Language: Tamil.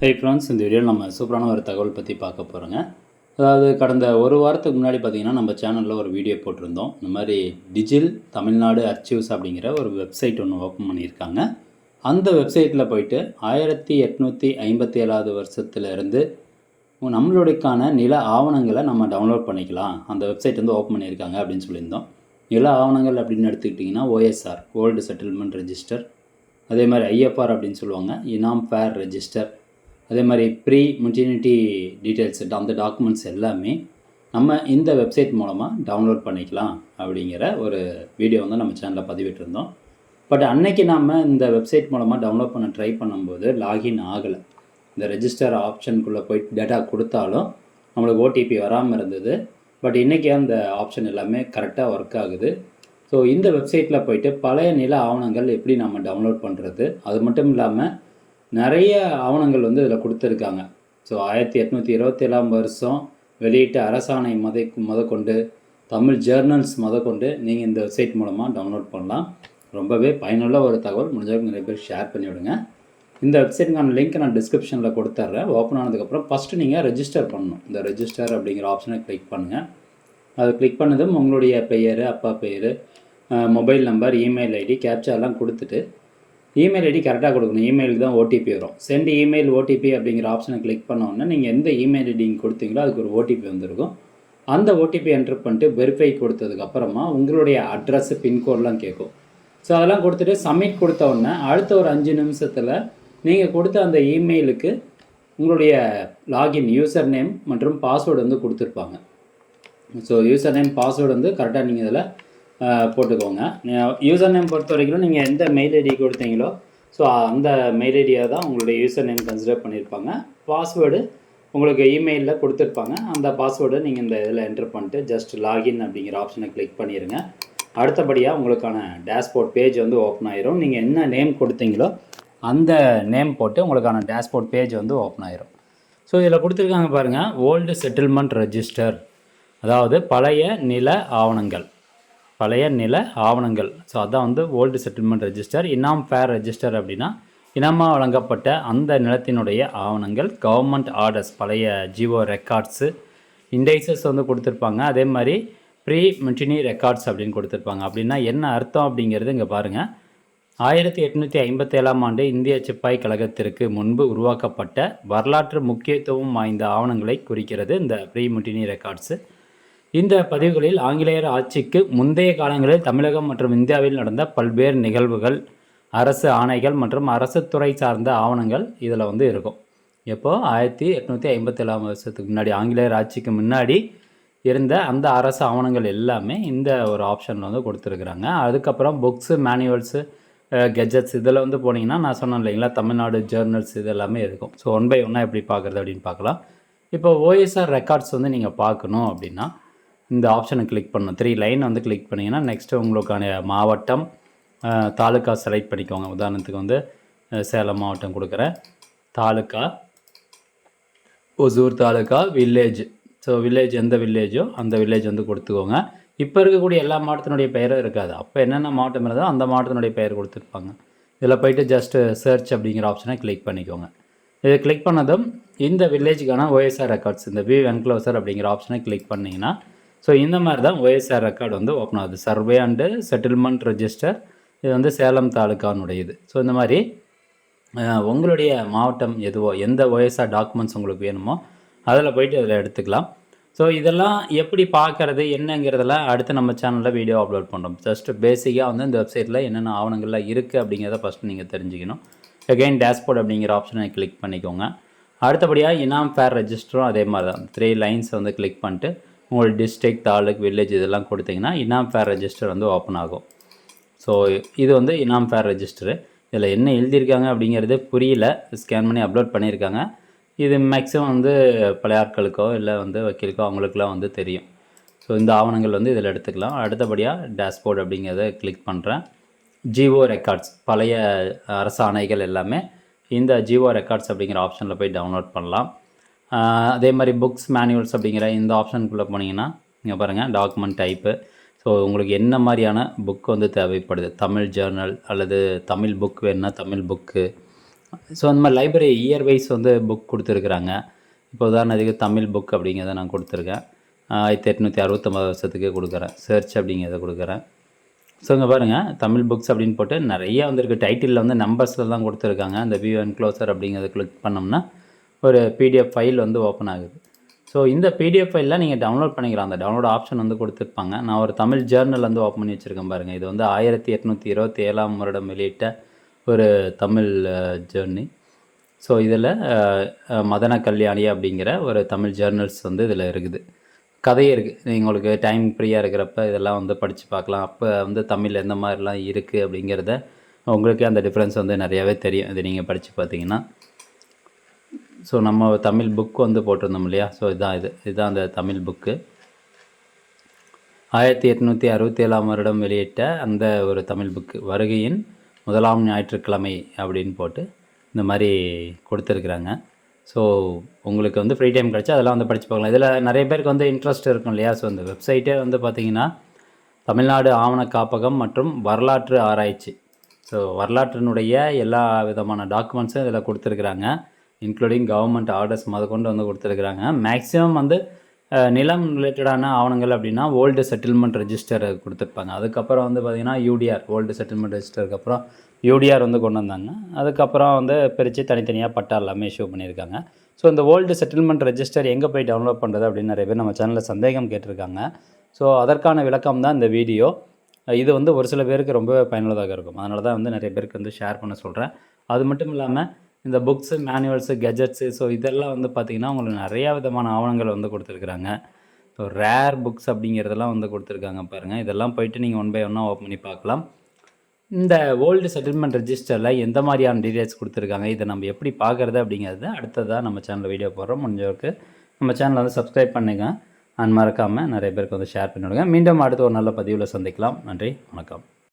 ஹே ஃப்ரெண்ட்ஸ் இந்த வீடியோவில் நம்ம சூப்பரான ஒரு தகவல் பற்றி பார்க்க போகிறோங்க அதாவது கடந்த ஒரு வாரத்துக்கு முன்னாடி பார்த்திங்கன்னா நம்ம சேனலில் ஒரு வீடியோ போட்டிருந்தோம். இந்த மாதிரி டிஜில் தமிழ்நாடு அர்ச்சிவ்ஸ் அப்படிங்கிற ஒரு வெப்சைட் ஒன்று ஓப்பன் பண்ணியிருக்காங்க. அந்த வெப்சைட்டில் போயிட்டு ஆயிரத்தி எட்நூற்றி ஐம்பத்தி ஏழாவது வருஷத்துலேருந்து நம்மளுடையக்கான நில ஆவணங்களை நம்ம டவுன்லோட் பண்ணிக்கலாம். அந்த வெப்சைட் வந்து ஓப்பன் பண்ணியிருக்காங்க அப்படின்னு சொல்லியிருந்தோம். நில ஆவணங்கள் அப்படின்னு எடுத்துக்கிட்டிங்கன்னா ஓஎஸ்ஆர் ஓல்டு செட்டில்மெண்ட் ரெஜிஸ்டர் அதே மாதிரி ஐஎஃப்ஆர் அப்படின்னு சொல்லுவாங்க. இனாம் ஃபேர் ரெஜிஸ்டர் அதே மாதிரி ப்ரீ மெட்டர்னிட்டி டீட்டெயில்ஸ் அந்த டாக்குமெண்ட்ஸ் எல்லாமே நம்ம இந்த வெப்சைட் மூலமாக டவுன்லோட் பண்ணிக்கலாம் அப்படிங்கிற ஒரு வீடியோ வந்து நம்ம சேனலில் பதிவிட்டிருந்தோம். பட் அன்னைக்கு நாம் இந்த வெப்சைட் மூலமாக டவுன்லோட் பண்ண ட்ரை பண்ணும்போது லாகின் ஆகலை. இந்த ரெஜிஸ்டர் ஆப்ஷனுக்குள்ளே போயிட்டு டேட்டா கொடுத்தாலும் நம்மளுக்கு ஓடிபி வராமல் இருந்தது. பட் இன்றைக்கி அந்த ஆப்ஷன் எல்லாமே கரெக்டாக ஒர்க் ஆகுது. ஸோ இந்த வெப்சைட்டில் போயிட்டு பழைய நில ஆவணங்கள் எப்படி நம்ம டவுன்லோட் பண்ணுறது அது மட்டும் இல்லாமல் நிறைய ஆவணங்கள் வந்து இதில் கொடுத்துருக்காங்க. ஸோ ஆயிரத்தி எட்நூற்றி இருபத்தேழாம் வருஷம் வெளியிட்ட அரசாணை முத முதற்கொண்டு தமிழ் ஜேர்னல்ஸ் முதற்கொண்டு நீங்கள் இந்த வெப்சைட் மூலமாக டவுன்லோட் பண்ணலாம். ரொம்பவே பயனுள்ள ஒரு தகவல். முடிஞ்சவங்க நிறைய பேர் ஷேர் பண்ணிவிடுங்க. இந்த வெப்சைட்டுக்கான லிங்க் நான் டிஸ்கிரிப்ஷனில் கொடுத்துட்றேன் ஓப்பன் ஆனதுக்கப்புறம் ஃபஸ்ட்டு நீங்கள் ரெஜிஸ்டர் பண்ணணும். இந்த ரெஜிஸ்டர் அப்படிங்கிற ஆப்ஷனை கிளிக் பண்ணுங்கள் அதை கிளிக் பண்ணதும் உங்களுடைய பெயர் அப்பா பெயர் mobile number email ID captcha எல்லாம் கொடுத்துட்டு இமெயில் ஐடி கரெக்டாக கொடுக்கணும். இமெயிலுக்கு தான் ஓடிபி வரும். சென்ட் இமெயில் ஓடிபி அப்படிங்கிற ஆப்ஷனை கிளிக் பண்ணோன்னே நீங்கள் எந்த இமெயில் ஐடி கொடுத்தீங்களோ அதுக்கு ஒரு ஓடிபி வந்திருக்கும். அந்த ஓடிபி என்ட்ரு பண்ணிட்டு வெரிஃபை கொடுத்ததுக்கப்புறமா உங்களுடைய அட்ரஸ் பின்கோட்லாம் கேட்கும். ஸோ அதெல்லாம் கொடுத்துட்டு சப்மிட் கொடுத்த உடனே அடுத்த ஒரு அஞ்சு நிமிஷத்தில் நீங்கள் கொடுத்த அந்த இமெயிலுக்கு உங்களுடைய லாகின் யூசர் நேம் மற்றும் பாஸ்வேர்டு வந்து கொடுத்துருப்பாங்க. ஸோ யூசர் நேம் பாஸ்வேர்டு வந்து கரெக்டாக நீங்கள் இதில் போட்டுக்கோங்க. யூசர் நேம் பொறுத்த வரைக்கும் நீங்கள் எந்த மெயில் ஐடி கொடுத்தீங்களோ ஸோ அந்த மெயில் ஐடியை தான் உங்களுடைய யூசர் நேம் கன்சிடர் பண்ணியிருப்பாங்க பாஸ்வேர்டு உங்களுக்கு இமெயிலில் கொடுத்துருப்பாங்க. அந்த பாஸ்வேர்டை நீங்கள் இந்த இதில் என்டர் பண்ணிட்டு ஜஸ்ட் லாகின் அப்படிங்கிற ஆப்ஷனை கிளிக் பண்ணிடுங்க அடுத்தபடியாக உங்களுக்கான டேஷ்போர்ட் பேஜ் வந்து ஓப்பன் ஆயிரும். நீங்கள் என்ன நேம் கொடுத்தீங்களோ அந்த நேம் போட்டு உங்களுக்கான டேஷ்போர்ட் பேஜ் வந்து ஓப்பன் ஆயிரும். ஸோ இதில் கொடுத்துருக்காங்க பாருங்கள் ஓல்டு செட்டில்மெண்ட் ரெஜிஸ்டர் அதாவது பழைய நில ஆவணங்கள். பழைய நில ஆவணங்கள். ஸோ அதான் வந்து ஓல்டு செட்டில்மெண்ட் ரெஜிஸ்டர் இனாம் ஃபேர் ரெஜிஸ்டர் அப்படின்னா இனமாக வழங்கப்பட்ட அந்த நிலத்தினுடைய ஆவணங்கள் கவர்மெண்ட் ஆர்டர்ஸ் பழைய ஜிஓ ரெக்கார்ட்ஸு இண்டைசஸ் வந்து கொடுத்துருப்பாங்க. அதே மாதிரி ப்ரீ மிட்டினி ரெக்கார்ட்ஸ் அப்படின்னு கொடுத்துருப்பாங்க. அப்படின்னா என்ன அர்த்தம் அப்படிங்கிறது இங்கே பாருங்கள் ஆயிரத்தி எட்நூற்றி ஐம்பத்தேழாம் ஆண்டு இந்திய சிப்பாய் கழகத்திற்கு முன்பு உருவாக்கப்பட்ட வரலாற்று முக்கியத்துவம் வாய்ந்த ஆவணங்களை குறிக்கிறது இந்த ப்ரீ மிட்டினி ரெக்கார்ட்ஸு இந்த பதிவுகளில் ஆங்கிலேயர் ஆட்சிக்கு முந்தைய காலங்களில் தமிழகம் மற்றும் இந்தியாவில் நடந்த பல்வேறு நிகழ்வுகள் அரசு ஆணைகள் மற்றும் அரசு துறை சார்ந்த ஆவணங்கள் இதில் வந்து இருக்கும். எப்போது ஆயிரத்தி எட்நூற்றி ஐம்பத்தேழாம் வருஷத்துக்கு முன்னாடி ஆங்கிலேயர் ஆட்சிக்கு முன்னாடி இருந்த அந்த அரசு ஆவணங்கள் எல்லாமே இந்த ஒரு ஆப்ஷனில் வந்து கொடுத்துருக்குறாங்க. அதுக்கப்புறம் புக்ஸு மேனுவல்ஸு கெஜெட்ஸ் இதில் வந்து போனீங்கன்னா நான் சொன்னேன் இல்லைங்களா தமிழ்நாடு ஜேர்னல்ஸ் இது எல்லாமே இருக்கும். ஸோ ஒன் பை ஒன்னாக எப்படி பார்க்குறது அப்படின்னு பார்க்கலாம். இப்போ ஓஎஸ்ஆர் ரெக்கார்ட்ஸ் வந்து நீங்கள் பார்க்கணும் அப்படின்னா இந்த ஆப்ஷனை கிளிக் பண்ணணும். த்ரீ லைன் வந்து கிளிக் பண்ணிங்கன்னா நெக்ஸ்ட்டு உங்களுக்கான மாவட்டம் தாலுக்கா செலக்ட் பண்ணிக்கோங்க. உதாரணத்துக்கு வந்து சேலம் மாவட்டம் கொடுக்குறேன். Taluka Hosur taluka village so village எந்த வில்லேஜோ அந்த வில்லேஜ் வந்து கொடுத்துக்கோங்க. இப்போ இருக்கக்கூடிய எல்லா மாவட்டத்தினுடைய பெயரும் இருக்காது. அப்போ என்னென்ன மாவட்டம் இருந்தோ அந்த மாவட்டத்தினுடைய பெயர் கொடுத்துருப்பாங்க. இதில் போயிட்டு ஜஸ்ட்டு சர்ச் அப்படிங்கிற ஆப்ஷனை கிளிக் பண்ணிக்கோங்க. இதை கிளிக் பண்ணதும் இந்த வில்லேஜுக்கான ஓஎஸ்ஆர் ரெக்கார்ட்ஸ் இந்த வியூ என்க்ளோசர் அப்படிங்கிற ஆப்ஷனை கிளிக் பண்ணிங்கன்னா ஸோ இந்த மாதிரி தான் ஒய்எஸ்ஆர் ரெக்கார்டு வந்து ஓப்பன் ஆகுது. சர்வே அண்டு செட்டில்மெண்ட் ரெஜிஸ்டர் இது வந்து சேலம் தாலுக்கானுடைய இது ஸோ இந்த மாதிரி உங்களுடைய மாவட்டம் எதுவோ எந்த ஒய்எஸ்ஆர் டாக்குமெண்ட்ஸ் உங்களுக்கு வேணுமோ அதில் போயிட்டு அதில் எடுத்துக்கலாம். ஸோ இதெல்லாம் எப்படி பார்க்குறது என்னங்கிறதெல்லாம் அடுத்து நம்ம சேனலில் வீடியோ அப்லோட் பண்ணுறோம் ஜஸ்ட் பேசிக்காக வந்து இந்த வெப்சைட்டில் என்னென்ன ஆவணங்கள்லாம் இருக்குது அப்படிங்கிறத ஃபஸ்ட்டு நீங்கள் தெரிஞ்சுக்கணும். அகெயின் டேஷ்போர்ட் அப்படிங்கிற ஆப்ஷனை கிளிக் பண்ணிக்கோங்க. அடுத்தபடியாக இனாம் ஃபேர் ரெஜிஸ்டரும் அதே மாதிரி தான் த்ரீ லைன்ஸ் வந்து கிளிக் பண்ணிட்டு உங்கள் டிஸ்ட்ரிக்ட் தாலுக் வில்லேஜ் இதெல்லாம் கொடுத்தீங்கன்னா இனாம் ஃபேர் ரெஜிஸ்டர் வந்து ஓப்பன் ஆகும். ஸோ இது வந்து இனாம் ஃபேர் ரெஜிஸ்டரு இதில் என்ன எழுதியிருக்காங்க அப்படிங்கிறது புரியல. ஸ்கேன் பண்ணி அப்லோட் பண்ணியிருக்காங்க. இது மேக்ஸிமம் வந்து பழைய ஆட்களுக்கோ இல்லை வந்து வக்கீலுக்கோ அவங்களுக்குலாம் வந்து தெரியும். ஸோ இந்த ஆவணங்கள் வந்து இதில் எடுத்துக்கலாம். அடுத்தபடியாக டேஷ்போர்ட் அப்படிங்கிறத கிளிக் பண்ணுறேன் ஜிஓ ரெக்கார்ட்ஸ் பழைய அரசாணைகள் எல்லாமே. இந்த ஜிஓ ரெக்கார்ட்ஸ் அப்படிங்கிற ஆப்ஷனில் போய் டவுன்லோட் பண்ணலாம். அதே மாதிரி புக்ஸ் மேனுவல்ஸ் அப்படிங்கிற இந்த ஆப்ஷனுக்குள்ளே போனீங்கன்னா இங்கே பாருங்கள் டாக்குமெண்ட் டைப்பு ஸோ உங்களுக்கு என்ன மாதிரியான புக் வந்து தேவைப்படுது? தமிழ் ஜேர்னல் அல்லது தமிழ் புக் வேணுன்னா தமிழ் புக்கு ஸோ அந்த மாதிரி லைப்ரரி இயர் வைஸ் வந்து புக் கொடுத்துருக்குறாங்க. இப்போ உதாரணத்துக்கு தமிழ் புக் அப்படிங்கிறத நான் கொடுத்துருக்கேன். ஆயிரத்தி எட்நூற்றி அறுபத்தொம்பது வருஷத்துக்கு கொடுக்குறேன். சர்ச் அப்படிங்கிறத கொடுக்குறேன். ஸோ இங்கே பாருங்கள் தமிழ் புக்ஸ் அப்படின்னு போட்டு நிறைய வந்திருக்கு. டைட்டிலில் வந்து நம்பர்ஸில் தான் கொடுத்துருக்காங்க. அந்த வியூ அண்ட் க்ளோசர் அப்படிங்கிறத கிளிக் பண்ணோம்னா ஒரு பிடிஎஃப் ஃபைல் வந்து ஓப்பன் ஆகுது. ஸோ இந்த பிடிஎஃப் ஃபைலில் நீங்கள் டவுன்லோட் பண்ணிக்கலாம். அந்த டவுன்லோட் ஆப்ஷன் வந்து கொடுத்துருப்பாங்க. நான் ஒரு தமிழ் ஜேர்னல் வந்து ஓப்பன் பண்ணி வச்சுருக்கேன் பாருங்கள் இது வந்து ஆயிரத்தி எட்நூற்றி இருபத்தி ஏழாம் வருடம் வெளியிட்ட ஒரு தமிழ் ஜேர்னி ஸோ இதில் மதன கல்யாணி அப்படிங்கிற ஒரு தமிழ் ஜேர்னல்ஸ் வந்து இதில் இருக்குது. கதையே இருக்குது உங்களுக்கு டைம் ஃப்ரீயாக இருக்கிறப்ப இதெல்லாம் வந்து படித்து பார்க்கலாம். அப்போ வந்து தமிழ் எந்த மாதிரிலாம் இருக்குது அப்படிங்கிறத உங்களுக்கு அந்த டிஃப்ரென்ஸ் வந்து நிறையாவே தெரியும். இது நீங்கள் படித்து பார்த்தீங்கன்னா. ஸோ நம்ம தமிழ் புக் வந்து போட்டிருந்தோம் இல்லையா? ஸோ இதுதான் இது. இதுதான் அந்த தமிழ் புக்கு ஆயிரத்தி எட்நூற்றி அறுபத்தி ஏழாம் வருடம் வெளியிட்ட அந்த ஒரு தமிழ் புக்கு வருகையின் முதலாம் ஞாயிற்றுக்கிழமை அப்படின்னு போட்டு இந்த மாதிரி கொடுத்துருக்குறாங்க. ஸோ உங்களுக்கு வந்து ஃப்ரீ டைம் கிடச்சா அதெல்லாம் வந்து படித்து பார்க்கலாம். இதில் நிறைய பேருக்கு வந்து இன்ட்ரெஸ்ட் இருக்கும் இல்லையா? ஸோ இந்த வெப்சைட்டே வந்து பார்த்திங்கன்னா தமிழ்நாடு ஆவண காப்பகம் மற்றும் வரலாற்று ஆராய்ச்சி. ஸோ வரலாற்றினுடைய எல்லா விதமான டாக்குமெண்ட்ஸும் இதில் கொடுத்துருக்குறாங்க. இன்க்ளூடிங் கவர்மெண்ட் ஆர்டர்ஸ் முத கொண்டு வந்து கொடுத்துருக்குறாங்க. மேக்ஸிமம் வந்து நிலம் ரிலேட்டடான ஆவணங்கள் அப்படின்னா ஓல்டு செட்டில்மெண்ட் ரெஜிஸ்டர் கொடுத்துருப்பாங்க. அதுக்கப்புறம் வந்து பார்த்திங்கன்னா யூடிஆர் ஓல்டு செட்டில்மெண்ட் ரெஜிஸ்டருக்கு அப்புறம் யூடிஆர் வந்து கொண்டு வந்தாங்க. அதுக்கப்புறம் வந்து பிரித்து தனித்தனியாக பட்டா எல்லாமே இஷ்யூ பண்ணியிருக்காங்க. ஸோ இந்த ஓல்டு செட்டில்மெண்ட் ரெஜிஸ்டர் எங்கே போய் டவுன்லோட் பண்ணுறது அப்படின்னு நிறைய பேர் நம்ம சேனலில் சந்தேகம் கேட்டிருக்காங்க. ஸோ அதற்கான விளக்கம் தான் இந்த வீடியோ இது வந்து ஒரு சில பேருக்கு ரொம்ப பயனுள்ளதாக இருக்கும். அதனால தான் வந்து நிறைய பேருக்கு வந்து ஷேர் பண்ண சொல்கிறேன் அது மட்டும் இல்லாமல் இந்த புக்ஸு மேனுவல்ஸு கெஜெட்ஸு ஸோ இதெல்லாம் வந்து பார்த்திங்கன்னா உங்களுக்கு நிறையா விதமான ஆவணங்கள் வந்து கொடுத்துருக்குறாங்க. ஸோ ரேர் புக்ஸ் அப்படிங்கிறதெல்லாம் வந்து கொடுத்துருக்காங்க பாருங்கள் இதெல்லாம் போயிட்டு நீங்கள் ஒன் பை ஒன்னாக ஓப்பன் பண்ணி பார்க்கலாம். இந்த ஓல்டு செட்டில்மெண்ட் ரெஜிஸ்டரில் எந்த மாதிரியான டீடைல்ஸ் கொடுத்துருக்காங்க இதை நம்ம எப்படி பார்க்குறது அப்படிங்கிறது அடுத்ததாக நம்ம சேனலில் வீடியோ போடுறோம். முடிஞ்சவருக்கு நம்ம சேனலை வந்து சப்ஸ்கிரைப் பண்ணுங்கள் அண்ட் மறக்காமல் நிறைய பேருக்கு வந்து ஷேர் பண்ணிவிடுங்க மீண்டும் அடுத்த ஒரு நல்ல பதிவில் சந்திக்கலாம். நன்றி வணக்கம்.